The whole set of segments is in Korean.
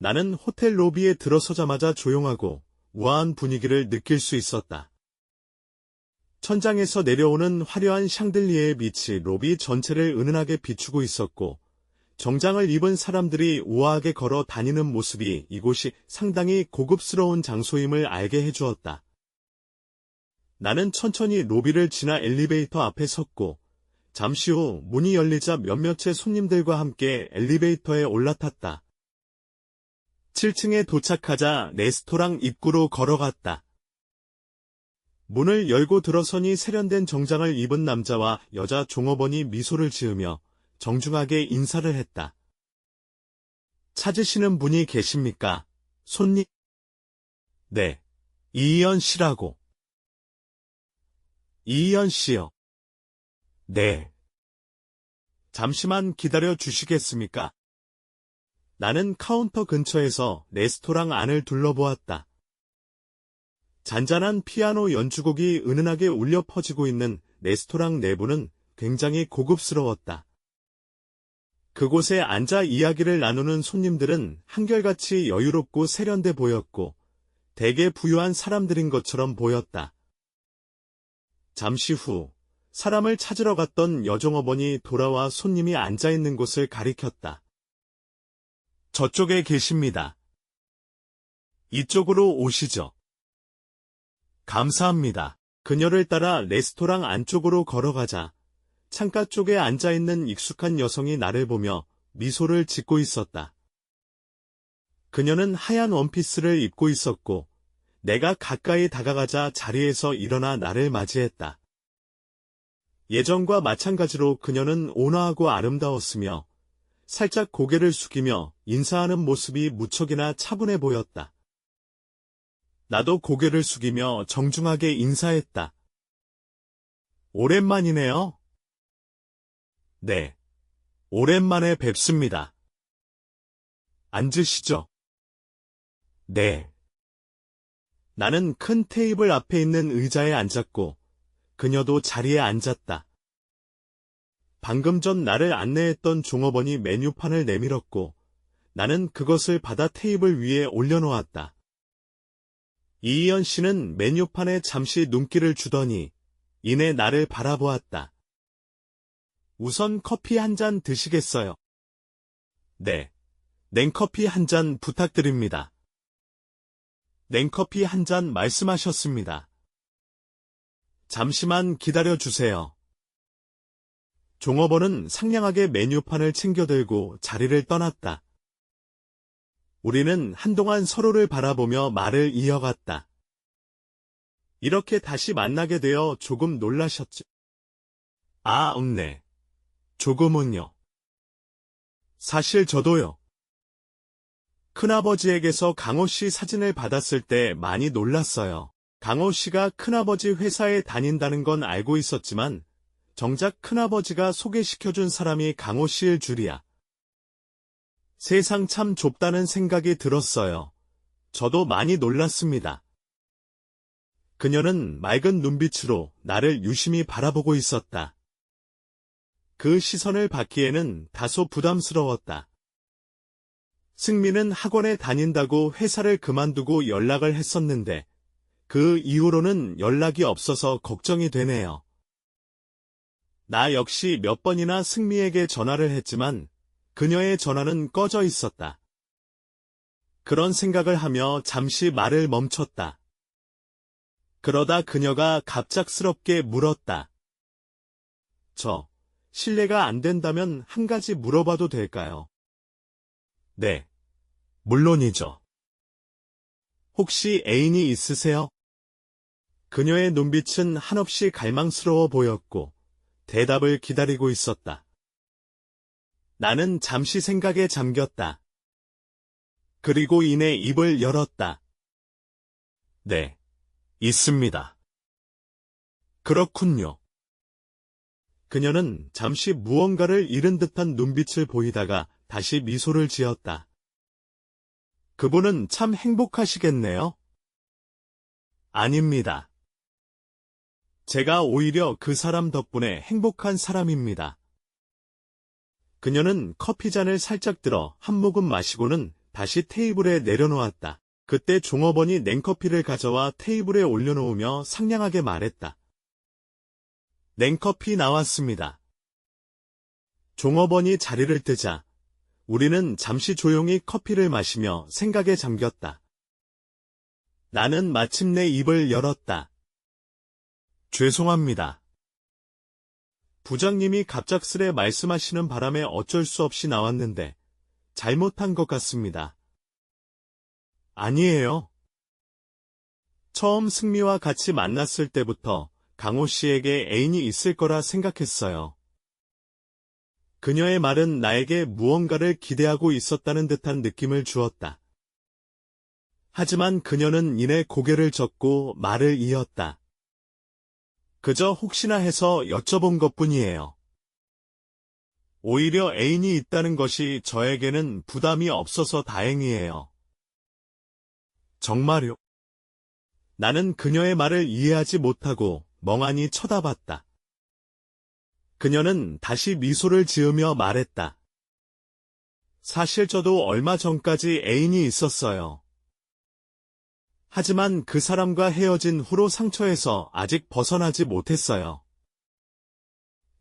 나는 호텔 로비에 들어서자마자 조용하고 우아한 분위기를 느낄 수 있었다. 천장에서 내려오는 화려한 샹들리에의 빛이 로비 전체를 은은하게 비추고 있었고, 정장을 입은 사람들이 우아하게 걸어 다니는 모습이 이곳이 상당히 고급스러운 장소임을 알게 해주었다. 나는 천천히 로비를 지나 엘리베이터 앞에 섰고, 잠시 후 문이 열리자 몇몇의 손님들과 함께 엘리베이터에 올라탔다. 7층에 도착하자 레스토랑 입구로 걸어갔다. 문을 열고 들어서니 세련된 정장을 입은 남자와 여자 종업원이 미소를 지으며 정중하게 인사를 했다. 찾으시는 분이 계십니까? 손님? 네, 이희연 씨라고. 이희연 씨요. 네. 잠시만 기다려 주시겠습니까? 나는 카운터 근처에서 레스토랑 안을 둘러보았다. 잔잔한 피아노 연주곡이 은은하게 울려 퍼지고 있는 레스토랑 내부는 굉장히 고급스러웠다. 그곳에 앉아 이야기를 나누는 손님들은 한결같이 여유롭고 세련돼 보였고 대개 부유한 사람들인 것처럼 보였다. 잠시 후 사람을 찾으러 갔던 여종업원이 돌아와 손님이 앉아 있는 곳을 가리켰다. 저쪽에 계십니다. 이쪽으로 오시죠. 감사합니다. 그녀를 따라 레스토랑 안쪽으로 걸어가자 창가 쪽에 앉아 있는 익숙한 여성이 나를 보며 미소를 짓고 있었다. 그녀는 하얀 원피스를 입고 있었고 내가 가까이 다가가자 자리에서 일어나 나를 맞이했다. 예전과 마찬가지로 그녀는 온화하고 아름다웠으며 살짝 고개를 숙이며 인사하는 모습이 무척이나 차분해 보였다. 나도 고개를 숙이며 정중하게 인사했다. 오랜만이네요. 네. 오랜만에 뵙습니다. 앉으시죠. 네. 나는 큰 테이블 앞에 있는 의자에 앉았고, 그녀도 자리에 앉았다. 방금 전 나를 안내했던 종업원이 메뉴판을 내밀었고 나는 그것을 받아 테이블 위에 올려놓았다. 이희연 씨는 메뉴판에 잠시 눈길을 주더니 이내 나를 바라보았다. 우선 커피 한 잔 드시겠어요? 네. 냉커피 한 잔 부탁드립니다. 냉커피 한 잔 말씀하셨습니다. 잠시만 기다려 주세요. 종업원은 상냥하게 메뉴판을 챙겨들고 자리를 떠났다. 우리는 한동안 서로를 바라보며 말을 이어갔다. 이렇게 다시 만나게 되어 조금 놀라셨죠? 아, 음, 네. 조금은요. 사실 저도요. 큰아버지에게서 강호 씨 사진을 받았을 때 많이 놀랐어요. 강호 씨가 큰아버지 회사에 다닌다는 건 알고 있었지만 정작 큰아버지가 소개시켜준 사람이 강호 씨일 줄이야. 세상 참 좁다는 생각이 들었어요. 저도 많이 놀랐습니다. 그녀는 맑은 눈빛으로 나를 유심히 바라보고 있었다. 그 시선을 받기에는 다소 부담스러웠다. 승민은 학원에 다닌다고 회사를 그만두고 연락을 했었는데 그 이후로는 연락이 없어서 걱정이 되네요. 나 역시 몇 번이나 승미에게 전화를 했지만 그녀의 전화는 꺼져 있었다. 그런 생각을 하며 잠시 말을 멈췄다. 그러다 그녀가 갑작스럽게 물었다. 저, 실례가 안 된다면 한 가지 물어봐도 될까요? 네, 물론이죠. 혹시 애인이 있으세요? 그녀의 눈빛은 한없이 갈망스러워 보였고, 대답을 기다리고 있었다. 나는 잠시 생각에 잠겼다. 그리고 이내 입을 열었다. 네, 있습니다. 그렇군요. 그녀는 잠시 무언가를 잃은 듯한 눈빛을 보이다가 다시 미소를 지었다. 그분은 참 행복하시겠네요. 아닙니다. 제가 오히려 그 사람 덕분에 행복한 사람입니다. 그녀는 커피잔을 살짝 들어 한 모금 마시고는 다시 테이블에 내려놓았다. 그때 종업원이 냉커피를 가져와 테이블에 올려놓으며 상냥하게 말했다. 냉커피 나왔습니다. 종업원이 자리를 뜨자 우리는 잠시 조용히 커피를 마시며 생각에 잠겼다. 나는 마침내 입을 열었다. 죄송합니다. 부장님이 갑작스레 말씀하시는 바람에 어쩔 수 없이 나왔는데 잘못한 것 같습니다. 아니에요. 처음 승미와 같이 만났을 때부터 강호 씨에게 애인이 있을 거라 생각했어요. 그녀의 말은 나에게 무언가를 기대하고 있었다는 듯한 느낌을 주었다. 하지만 그녀는 이내 고개를 젓고 말을 이었다. 그저 혹시나 해서 여쭤본 것 뿐이에요. 오히려 애인이 있다는 것이 저에게는 부담이 없어서 다행이에요. 정말요? 나는 그녀의 말을 이해하지 못하고 멍하니 쳐다봤다. 그녀는 다시 미소를 지으며 말했다. 사실 저도 얼마 전까지 애인이 있었어요. 하지만 그 사람과 헤어진 후로 상처에서 아직 벗어나지 못했어요.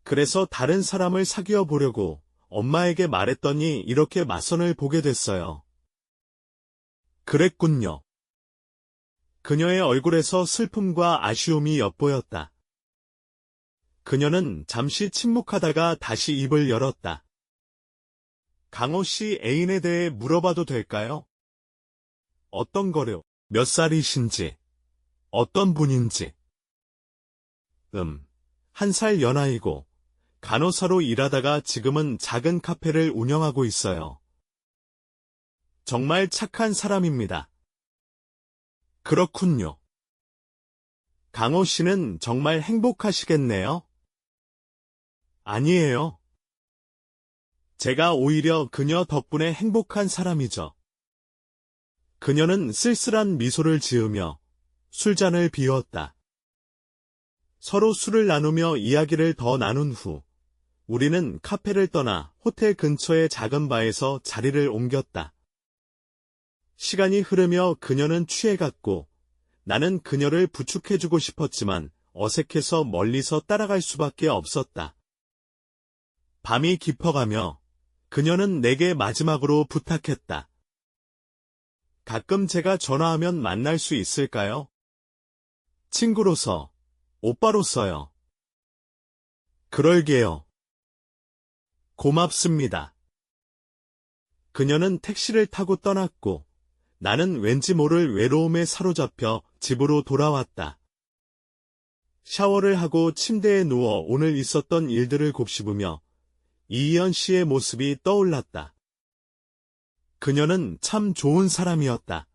그래서 다른 사람을 사귀어 보려고 엄마에게 말했더니 이렇게 맞선을 보게 됐어요. 그랬군요. 그녀의 얼굴에서 슬픔과 아쉬움이 엿보였다. 그녀는 잠시 침묵하다가 다시 입을 열었다. 강호 씨 애인에 대해 물어봐도 될까요? 어떤 거요? 몇 살이신지, 어떤 분인지. 음, 한 살 연하이고, 간호사로 일하다가 지금은 작은 카페를 운영하고 있어요. 정말 착한 사람입니다. 그렇군요. 강호 씨는 정말 행복하시겠네요. 아니에요. 제가 오히려 그녀 덕분에 행복한 사람이죠. 그녀는 쓸쓸한 미소를 지으며 술잔을 비웠다. 서로 술을 나누며 이야기를 더 나눈 후 우리는 카페를 떠나 호텔 근처의 작은 바에서 자리를 옮겼다. 시간이 흐르며 그녀는 취해갔고 나는 그녀를 부축해주고 싶었지만 어색해서 멀리서 따라갈 수밖에 없었다. 밤이 깊어가며 그녀는 내게 마지막으로 부탁했다. 가끔 제가 전화하면 만날 수 있을까요? 친구로서, 오빠로서요. 그럴게요. 고맙습니다. 그녀는 택시를 타고 떠났고 나는 왠지 모를 외로움에 사로잡혀 집으로 돌아왔다. 샤워를 하고 침대에 누워 오늘 있었던 일들을 곱씹으며 이희연 씨의 모습이 떠올랐다. 그녀는 참 좋은 사람이었다.